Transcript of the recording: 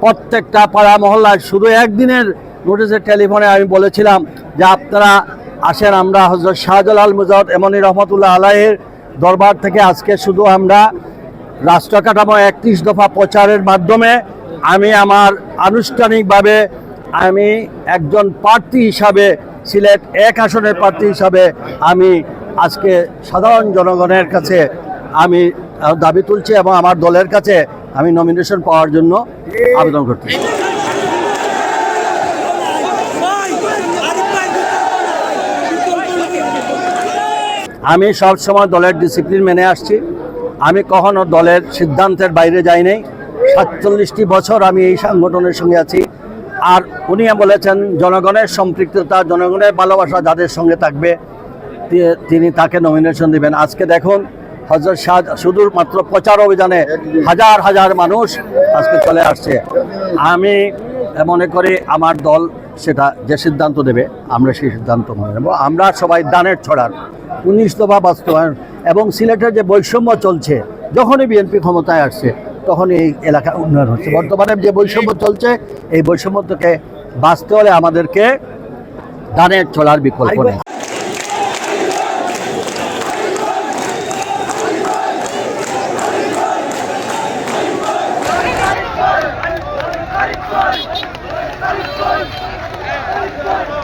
প্রত্যেকটা পাড়া মহল্লায় শুধু একদিনের নোটিশের টেলিফোনে আমি বলেছিলাম যে আপনারা আসেন, আমরা হজরত শাহজালাল মুজাদ এমনি রহমতুল্লাহ আলাহের দরবার থেকে আজকে শুধু আমরা রাষ্ট্র কাঠামো একত্রিশ দফা প্রচারের মাধ্যমে আমি আমার আনুষ্ঠানিকভাবে আমি একজন প্রার্থী হিসাবে, সিলেট এক আসনের প্রার্থী হিসাবে আমি আজকে সাধারণ জনগণের কাছে আমি দাবি তুলছি এবং আমার দলের কাছে আমি নমিনেশন পাওয়ার জন্য আবেদন করতেছি। আমি সব সময় দলের ডিসিপ্লিন মেনে আসছি। আমি কখনো দলের সিদ্ধান্তের বাইরে যাই নাই। সাতচল্লিশটি বছর আমি এই সংগঠনের সঙ্গে আছি। আর উনি বলেছেন, জনগণের সম্পৃক্ততা, জনগণের ভালোবাসা যাদের সঙ্গে থাকবে তিনি তাকে নমিনেশন দিবেন। আজকে দেখুন হজরত শাহ শুধুমাত্র প্রচার অভিযানে হাজার হাজার মানুষ আজকে চলে আসছে। আমি মনে করি আমার দল সেটা যে সিদ্ধান্ত দেবে, আমরা সেই সিদ্ধান্ত মনে নেব। আমরা সবাই দানের ছড়ার, উনিশ দফা বাস্তবায়ন এবং সিলেটের যে বৈষম্য চলছে, যখনই বিএনপি ক্ষমতায় আসছে তখন এই এলাকার উন্নয়ন হচ্ছে। বর্তমানে যে বৈষম্য চলছে, এই বৈষম্য থেকে বাঁচতে হলে আমাদেরকে দানের ছড়ার বিকল্প নেই। Let's go!